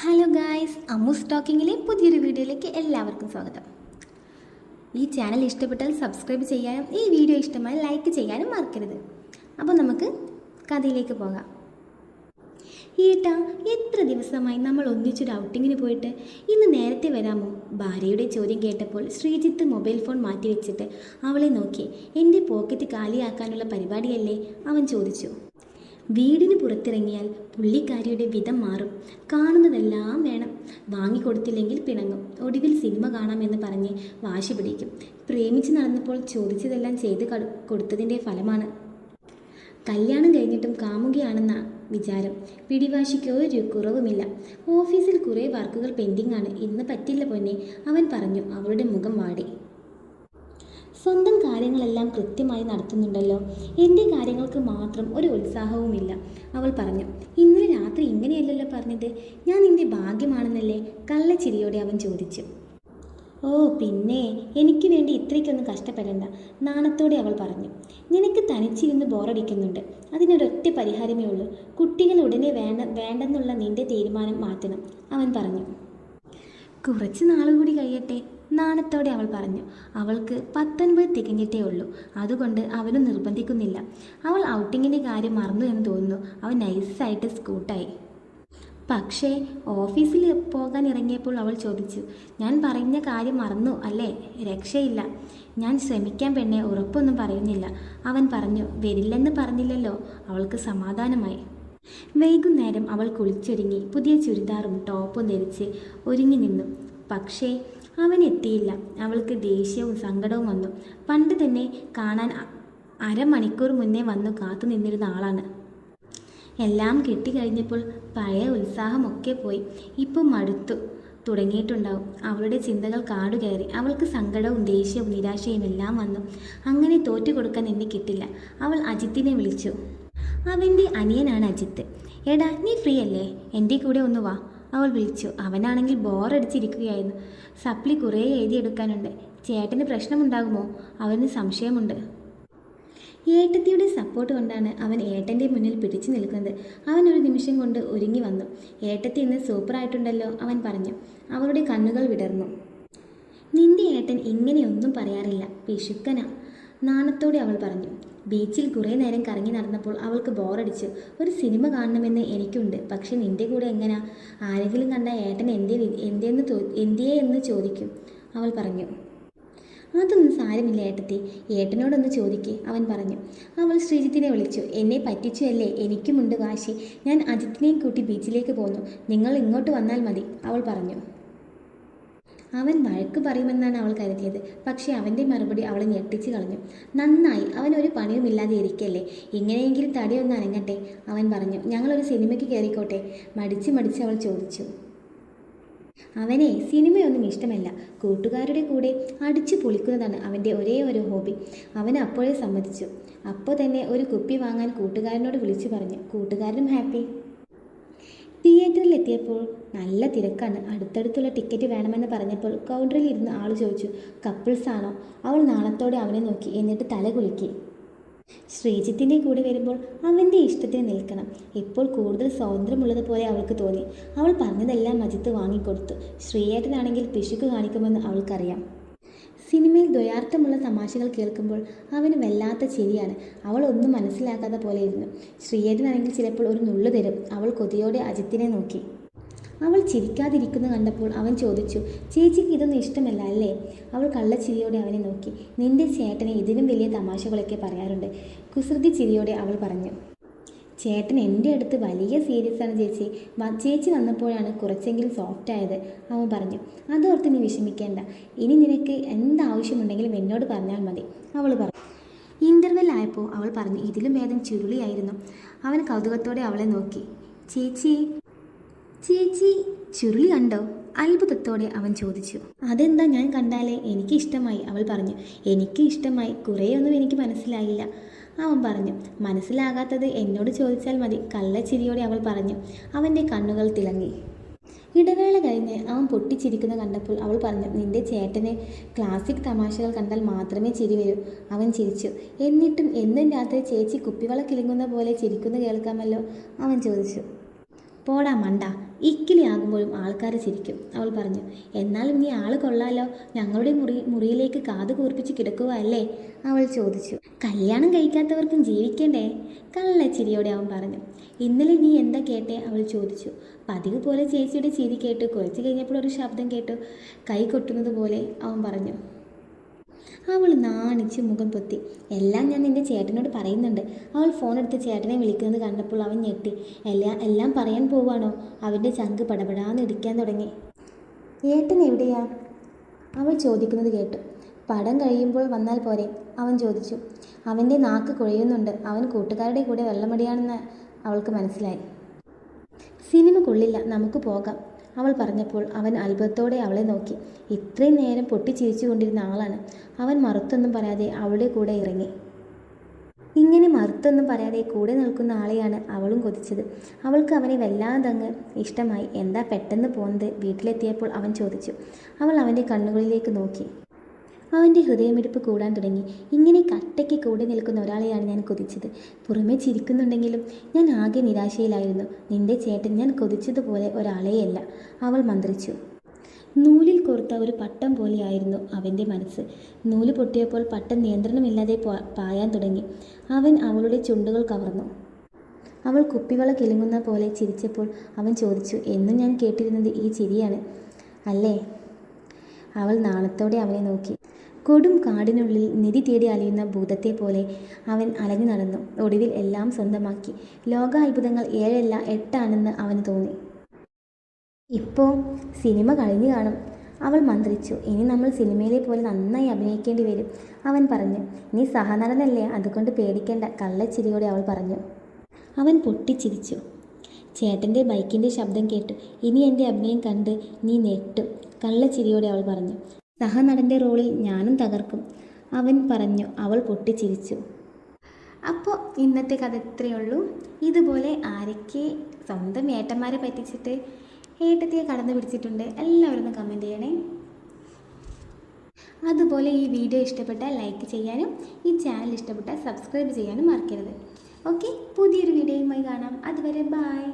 Hello guys Ammu സ്റ്റോക്കിങ്ങിലെ പുതിയൊരു വീഡിയോയിലേക്ക് എല്ലാവർക്കും സ്വാഗതം. ഈ ചാനൽ ഇഷ്ടപ്പെട്ടാൽ സബ്സ്ക്രൈബ് ചെയ്യാനും ഈ വീഡിയോ ഇഷ്ടമായി ലൈക്ക് ചെയ്യാനും മറക്കരുത്. അപ്പോൾ നമുക്ക് കഥയിലേക്ക് പോകാം. ഏട്ടാ എത്ര ദിവസമായി നമ്മൾ ഒന്നിച്ചൊരു ഔട്ടിങ്ങിന് പോയിട്ട്? ഇന്ന് നേരത്തെ വരാമോ? ഭാര്യയുടെ ചോദ്യം കേട്ടപ്പോൾ ശ്രീജിത്ത് മൊബൈൽ ഫോൺ മാറ്റി വെച്ചിട്ട് അവളെ നോക്കി. എന്റെ പോക്കറ്റ് കാലിയാക്കാനുള്ള പരിപാടിയല്ലേ? അവൻ ചോദിച്ചു. വീടിന് പുറത്തിറങ്ങിയാൽ പുള്ളിക്കാരിയുടെ വിധം മാറും. കാണുന്നതെല്ലാം വേണം. വാങ്ങിക്കൊടുത്തില്ലെങ്കിൽ പിണങ്ങും. ഒടുവിൽ സിനിമ കാണാമെന്ന് പറഞ്ഞ് വാശി പിടിക്കും. പ്രേമിച്ച് നടന്നപ്പോൾ ചോദിച്ചതെല്ലാം ചെയ്ത് കട- കൊടുത്തതിന്റെ ഫലമാണ്. കല്യാണം കഴിഞ്ഞിട്ടും കാമുകയാണെന്ന വിചാരം. പിടിവാശിക്ക് ഒരു കുറവുമില്ല. ഓഫീസിൽ കുറേ വർക്കുകൾ പെൻഡിംഗ് ആണ് ഇന്ന് പറ്റില്ല പൊന്നെ. അവൻ പറഞ്ഞു അവളുടെ മുഖം വാടി. സ്വന്തം കാര്യങ്ങളെല്ലാം കൃത്യമായി നടത്തുന്നുണ്ടല്ലോ. എന്റെ കാര്യങ്ങൾക്ക് മാത്രം ഒരു ഉത്സാഹവുമില്ല അവൾ പറഞ്ഞു. ഇന്നലെ രാത്രി ഇങ്ങനെയല്ലല്ലോ പറഞ്ഞത്? ഞാൻ നിന്റെ ഭാഗ്യമാണെന്നല്ലേ? കള്ളച്ചിരിയോടെ അവൻ ചോദിച്ചു. ഓ പിന്നെ എനിക്ക് വേണ്ടി ഇത്രയ്ക്കൊന്നും കഷ്ടപ്പെടേണ്ട നാണത്തോടെ അവൾ പറഞ്ഞു. നിനക്ക് തനിച്ചിരുന്ന് ബോറടിക്കുന്നുണ്ട്. അതിനൊരൊറ്റ പരിഹാരമേ ഉള്ളൂ. കുട്ടികൾ ഉടനെ വേണ്ട വേണ്ടെന്നുള്ള നിന്റെ തീരുമാനം മാറ്റണം അവൻ പറഞ്ഞു. കുറച്ച് നാളുകൂടി കഴിയട്ടെ. നാണത്തോടെ അവൾ പറഞ്ഞു അവൾക്ക് പത്തൊൻപത് തികഞ്ഞിട്ടേ ഉള്ളൂ. അതുകൊണ്ട് അവനും നിർബന്ധിക്കുന്നില്ല. അവൾ ഔട്ടിങ്ങിന്റെ കാര്യം മറന്നു എന്ന് തോന്നുന്നു. അവൻ നൈസായിട്ട് സ്കൂട്ടായി. പക്ഷേ ഓഫീസിൽ പോകാൻ ഇറങ്ങിയപ്പോൾ അവൾ ചോദിച്ചു ഞാൻ പറഞ്ഞ കാര്യം മറന്നു അല്ലേ? രക്ഷയില്ല. ഞാൻ ശ്രമിക്കാൻ പെണ്ണെ ഉറപ്പൊന്നും പറയുന്നില്ല. അവൻ പറഞ്ഞു വരില്ലെന്ന് പറഞ്ഞില്ലല്ലോ. അവൾക്ക് സമാധാനമായി. വൈകുന്നേരം അവൾ കുളിച്ചൊരുങ്ങി. പുതിയ ചുരിദാറും ടോപ്പും ധരിച്ച് ഒരുങ്ങി നിന്നു. പക്ഷേ അവൻ എത്തിയില്ല അവൾക്ക് ദേഷ്യവും സങ്കടവും വന്നു. പണ്ട് തന്നെ കാണാൻ അരമണിക്കൂർ മുന്നേ വന്നു കാത്തു നിന്നിരുന്ന ആളാണ്. എല്ലാം കിട്ടിക്കഴിഞ്ഞപ്പോൾ പഴയ ഉത്സാഹമൊക്കെ പോയി. ഇപ്പം മടുത്തു തുടങ്ങിയിട്ടുണ്ടാവും. അവളുടെ ചിന്തകൾ കാടുകയറി. അവൾക്ക് സങ്കടവും ദേഷ്യവും നിരാശയും എല്ലാം വന്നു. അങ്ങനെ തോറ്റു കൊടുക്കാൻ എന്നെ കിട്ടില്ല. അവൾ അജിത്തിനെ വിളിച്ചു. അവന്റെ അനിയനാണ് അജിത്ത്. എടാ നീ ഫ്രീ അല്ലേ എന്റെ കൂടെ ഒന്ന് വാ. അവൾ വിളിച്ചു. അവനാണെങ്കിൽ ബോറടിച്ചിരിക്കുകയായിരുന്നു. സപ്ലി കുറേ എഴുതിയെടുക്കാനുണ്ട്. ചേട്ടന് പ്രശ്നമുണ്ടാകുമോ? അവന് സംശയമുണ്ട്. ഏട്ടത്തിയുടെ സപ്പോർട്ട് കൊണ്ടാണ് അവൻ ഏട്ടന്റെ മുന്നിൽ പിടിച്ചു നിൽക്കുന്നത്. അവൻ ഒരു നിമിഷം കൊണ്ട് ഒരുങ്ങി വന്നു. ഏട്ടത്തി ഇന്ന് സൂപ്പറായിട്ടുണ്ടല്ലോ അവൻ പറഞ്ഞു. അവളുടെ കണ്ണുകൾ വിടർന്നു. നിന്റെ ഏട്ടൻ ഇങ്ങനെയൊന്നും പറയാറില്ല. പിശുക്കനാ നാണത്തോടെ അവൾ പറഞ്ഞു ബീച്ചിൽ കുറേ നേരം കറങ്ങി നടന്നപ്പോൾ അവൾക്ക് ബോറടിച്ചു ഒരു സിനിമ കാണണമെന്ന് എനിക്കുണ്ട്. പക്ഷെ നിന്റെ കൂടെ എങ്ങനാ? ആരെങ്കിലും കണ്ട ഏട്ടൻ എന്തേ എന്തേന്ന് എന്തിയേ എന്ന് ചോദിക്കും അവൾ പറഞ്ഞു. അതൊന്നും സാരമില്ല ഏട്ടത്തി. ഏട്ടനോടൊന്ന് ചോദിക്കേ അവൻ പറഞ്ഞു. അവൾ ശ്രീജിത്തിനെ വിളിച്ചു. എന്നെ പറ്റിച്ചു അല്ലേ? എനിക്കുമുണ്ട് വാശി. ഞാൻ അജിത്തിനെയും കൂട്ടി ബീച്ചിലേക്ക് പോന്നു. നിങ്ങൾ ഇങ്ങോട്ട് വന്നാൽ മതി അവൾ പറഞ്ഞു. അവൻ വഴക്ക് പറയുമെന്നാണ് അവൾ കരുതിയത്. പക്ഷേ അവന്റെ മറുപടി അവളെ ഞെട്ടിച്ചു കളഞ്ഞു. നന്നായി. അവൻ ഒരു പണിയുമില്ലാതെ ഇരിക്കല്ലേ? ഇങ്ങനെയെങ്കിലും തടിയൊന്ന് അനങ്ങട്ടെ? അവൻ പറഞ്ഞു. ഞങ്ങളൊരു സിനിമയ്ക്ക് കയറിക്കോട്ടെ? മടിച്ച് മടിച്ച് അവൾ ചോദിച്ചു. അവനെ സിനിമയൊന്നും ഇഷ്ടമല്ല. കൂട്ടുകാരുടെ കൂടെ അടിച്ചു പൊളിക്കുന്നതാണ് അവന്റെ ഒരേ ഒരു ഹോബി. അവൻ അപ്പോഴേ സമ്മതിച്ചു. അപ്പോൾ തന്നെ ഒരു കുപ്പി വാങ്ങാൻ കൂട്ടുകാരനോട് വിളിച്ചു പറഞ്ഞു. കൂട്ടുകാരനും ഹാപ്പി. തിയേറ്ററിൽ എത്തിയപ്പോൾ നല്ല തിരക്കാണ്. അടുത്തടുത്തുള്ള ടിക്കറ്റ് വേണമെന്ന് പറഞ്ഞപ്പോൾ കൗണ്ടറിൽ ഇരുന്ന് ആൾ ചോദിച്ചു കപ്പിൾസ് ആണോ? അവൾ നാണത്തോടെ അവനെ നോക്കി എന്നിട്ട് തല കുലുക്കി. ശ്രീജിത്തിന്റെ കൂടെ വരുമ്പോൾ അവന്റെ ഇഷ്ടത്തിന് നിൽക്കണം. ഇപ്പോൾ കൂടുതൽ സ്വാതന്ത്ര്യമുള്ളത് പോലെ അവൾക്ക് തോന്നി. അവൾ പറഞ്ഞതെല്ലാം അജിത്ത് വാങ്ങിക്കൊടുത്തു. ശ്രീയേട്ടനാണെങ്കിൽ പിശുക്ക് കാണിക്കുമെന്ന് അവൾക്കറിയാം. സിനിമയിൽ ദ്വയാർത്ഥമുള്ള തമാശകൾ കേൾക്കുമ്പോൾ അവന് വല്ലാത്ത ചിരിയാണ്. അവൾ ഒന്നും മനസ്സിലാക്കാത്ത പോലെ ഇരുന്നു ശ്രീയേട്ടനാണെങ്കിൽ ചിലപ്പോൾ ഒരു നുള്ളു തരും. അവൾ കൊതിയോടെ അജിത്തിനെ നോക്കി. അവൾ ചിരിക്കാതിരിക്കുന്ന കണ്ടപ്പോൾ അവൻ ചോദിച്ചു ചേച്ചിക്ക് ഇതൊന്നും ഇഷ്ടമല്ല അല്ലേ? അവൾ കള്ളച്ചിരിയോടെ അവനെ നോക്കി. നിന്റെ ചേട്ടനെ ഇതിലും വലിയ തമാശകളൊക്കെ പറയാറുണ്ട്. കുസൃതി ചിരിയോടെ അവൾ പറഞ്ഞു. ചേട്ടൻ എന്റെ അടുത്ത് വലിയ സീരിയസ് ആണ് ചേച്ചി. ചേച്ചി വന്നപ്പോഴാണ് കുറച്ചെങ്കിലും സോഫ്റ്റ് ആയത്. അവൻ പറഞ്ഞു അതോർത്ത് നീ വിഷമിക്കേണ്ട. ഇനി നിനക്ക് എന്താവശ്യമുണ്ടെങ്കിലും എന്നോട് പറഞ്ഞാൽ മതി. അവൾ പറഞ്ഞു ഇന്റർവെൽ ആയപ്പോൾ അവൾ പറഞ്ഞു ഇതിലും ഭേദം ചുരുളിയായിരുന്നു. അവൻ കൗതുകത്തോടെ അവളെ നോക്കി. ചേച്ചി ചേച്ചി ചുരുളി കണ്ടോ? അത്ഭുതത്തോടെ അവൻ ചോദിച്ചു. അതെന്താ ഞാൻ കണ്ടാലേ? എനിക്ക് ഇഷ്ടമായി അവൾ പറഞ്ഞു എനിക്ക് ഇഷ്ടമായി കുറേയൊന്നും എനിക്ക് മനസ്സിലായില്ല. അവൻ പറഞ്ഞു മനസ്സിലാകാത്തത് എന്നോട് ചോദിച്ചാൽ മതി കള്ളച്ചിരിയോടെ അവൾ പറഞ്ഞു. അവന്റെ കണ്ണുകൾ തിളങ്ങി. ഇടവേള കഴിഞ്ഞ് അവൻ പൊട്ടിച്ചിരിക്കുന്ന കണ്ടപ്പോൾ അവൾ പറഞ്ഞു നിന്റെ ചേട്ടന് ക്ലാസിക് തമാശകൾ കണ്ടാൽ മാത്രമേ ചിരി വരൂ. അവൻ ചിരിച്ചു. എന്നിട്ടും എന്നും രാത്രി ചേച്ചി കുപ്പിവള കിലുങ്ങുന്ന പോലെ ചിരിക്കുന്ന കേൾക്കാമല്ലോ? അവൻ ചോദിച്ചു. പോടാ മണ്ട ഇക്കിലി ആകുമ്പോഴും ആൾക്കാർ ചിരിക്കും അവൾ പറഞ്ഞു. എന്നാലും നീ ആൾ കൊള്ളാലോ ഞങ്ങളുടെ മുറി മുറിയിലേക്ക് കാത് കൂർപ്പിച്ച് കിടക്കുക അല്ലേ? അവൾ ചോദിച്ചു. കല്യാണം കഴിക്കാത്തവർക്കും ജീവിക്കണ്ടേ? കള്ളച്ചിരിയോടെ അവൻ പറഞ്ഞു. ഇന്നലെ നീ എന്താ കേട്ടേ? അവൾ ചോദിച്ചു. പതിവ് പോലെ ചേച്ചിയുടെ ചിരി കേട്ടു. കുറച്ച് കഴിഞ്ഞപ്പോൾ ഒരു ശബ്ദം കേട്ടു. കൈ കൊട്ടുന്നത് പോലെ അവൻ പറഞ്ഞു. അവൾ നാണിച്ച് മുഖം പൊത്തി. എല്ലാം ഞാൻ നിന്റെ ചേട്ടനോട് പറയുന്നുണ്ട്. അവൾ ഫോൺ എടുത്ത് ചേട്ടനെ വിളിക്കുന്നത് കണ്ടപ്പോൾ അവൻ ഞെട്ടി. എല്ലാം എല്ലാം പറയാൻ പോവാണോ? അവന്റെ ചങ്ക് പടപടാന്ന് ഇടിക്കാൻ തുടങ്ങി. ഏട്ടൻ എവിടെയാ? അവൾ ചോദിക്കുന്നത് കേട്ടു. പടം കഴിയുമ്പോൾ വന്നാൽ പോരെ? അവൻ ചോദിച്ചു. അവന്റെ നാക്ക് കുഴയുന്നുണ്ട്. അവൻ കൂട്ടുകാരുടെ കൂടെ വെള്ളമടിയാണെന്ന് അവൾക്ക് മനസ്സിലായി. സിനിമ കൊള്ളില്ല. നമുക്ക് പോകാം. അവൾ പറഞ്ഞപ്പോൾ അവൻ അത്ഭുതത്തോടെ അവളെ നോക്കി. ഇത്രയും നേരം പൊട്ടിച്ചിരിച്ചു കൊണ്ടിരുന്ന ആളാണ്. അവൻ മറുത്തൊന്നും പറയാതെ അവളുടെ കൂടെ ഇറങ്ങി. ഇങ്ങനെ മറുത്തൊന്നും പറയാതെ കൂടെ നിൽക്കുന്ന ആളെയാണ് അവളും കൊതിച്ചത്. അവൾക്ക് അവനെ വല്ലാതങ്ങ് ഇഷ്ടമായി. എന്താ പെട്ടെന്ന് പോകുന്നത്? വീട്ടിലെത്തിയപ്പോൾ അവൻ ചോദിച്ചു. അവൾ അവന്റെ കണ്ണുകളിലേക്ക് നോക്കി. അവന്റെ ഹൃദയമിടിപ്പ് കൂടാൻ തുടങ്ങി. ഇങ്ങനെ കട്ടയ്ക്ക് കൂടെ നിൽക്കുന്ന ഒരാളെയാണ് ഞാൻ കൊതിച്ചത്. പുറമേ ചിരിക്കുന്നുണ്ടെങ്കിലും ഞാൻ ആകെ നിരാശയിലായിരുന്നു. നിന്റെ ചേട്ടൻ ഞാൻ കൊതിച്ചതുപോലെ ഒരാളെയല്ല. അവൾ മന്ത്രിച്ചു. നൂലിൽ കോർത്ത ഒരു പട്ടം പോലെയായിരുന്നു അവന്റെ മനസ്സ്. നൂൽ പൊട്ടിയപ്പോൾ പട്ടം നിയന്ത്രണമില്ലാതെ പായാൻ തുടങ്ങി. അവൻ അവളുടെ ചുണ്ടുകൾ കവർന്നു. അവൾ കുപ്പിവള കിലുങ്ങുന്ന പോലെ ചിരിച്ചപ്പോൾ അവൻ ചോദിച്ചു എന്നും ഞാൻ കേട്ടിരുന്നത് ഈ ചിരിയാണ്. അല്ലേ? അവൾ നാണത്തോടെ അവനെ നോക്കി. കൊടും കാടിനുള്ളിൽ നിധി തേടി അലയുന്ന ഭൂതത്തെ പോലെ അവൻ അലഞ്ഞു നടന്നു. ഒടുവിൽ എല്ലാം സ്വന്തമാക്കി. ലോക അത്ഭുതങ്ങൾ ഏഴല്ല എട്ടാണെന്ന് അവന് തോന്നി. ഇപ്പോൾ സിനിമ കഴിഞ്ഞു കാണും. അവൾ മന്ത്രിച്ചു. ഇനി നമ്മൾ സിനിമയിലെ പോലെ നന്നായി അഭിനയിക്കേണ്ടി വരും. അവൻ പറഞ്ഞു. നീ സഹനടനല്ലേ? അതുകൊണ്ട് പേടിക്കേണ്ട കള്ളച്ചിരിയോടെ അവൾ പറഞ്ഞു. അവൻ പൊട്ടിച്ചിരിച്ചു. ചേട്ടന്റെ ബൈക്കിന്റെ ശബ്ദം കേട്ടു ഇനി എന്റെ അഭിനയം കണ്ട് നീ നെട്ടും കള്ളച്ചിരിയോടെ അവൾ പറഞ്ഞു. സഹനടന്റെ റോളിൽ ഞാനും തകർക്കും. അവൻ പറഞ്ഞു അവൾ പൊട്ടിച്ചിരിച്ചു. അപ്പോൾ ഇന്നത്തെ കഥ ഇത്രയേ ഉള്ളൂ ഇതുപോലെ ആരൊക്കെ സ്വന്തം ഏട്ടന്മാരെ പറ്റിച്ചിട്ട് ഏട്ടത്തിയെ കടന്നു പിടിച്ചിട്ടുണ്ട് എല്ലാവരും ഒന്ന് കമന്റ് ചെയ്യണേ. അതുപോലെ ഈ വീഡിയോ ഇഷ്ടപ്പെട്ടാൽ ലൈക്ക് ചെയ്യാനും ഈ ചാനൽ ഇഷ്ടപ്പെട്ടാൽ സബ്സ്ക്രൈബ് ചെയ്യാനും മറക്കരുത്. ഓക്കെ പുതിയൊരു വീഡിയോയുമായി കാണാം. അതുവരെ ബായ്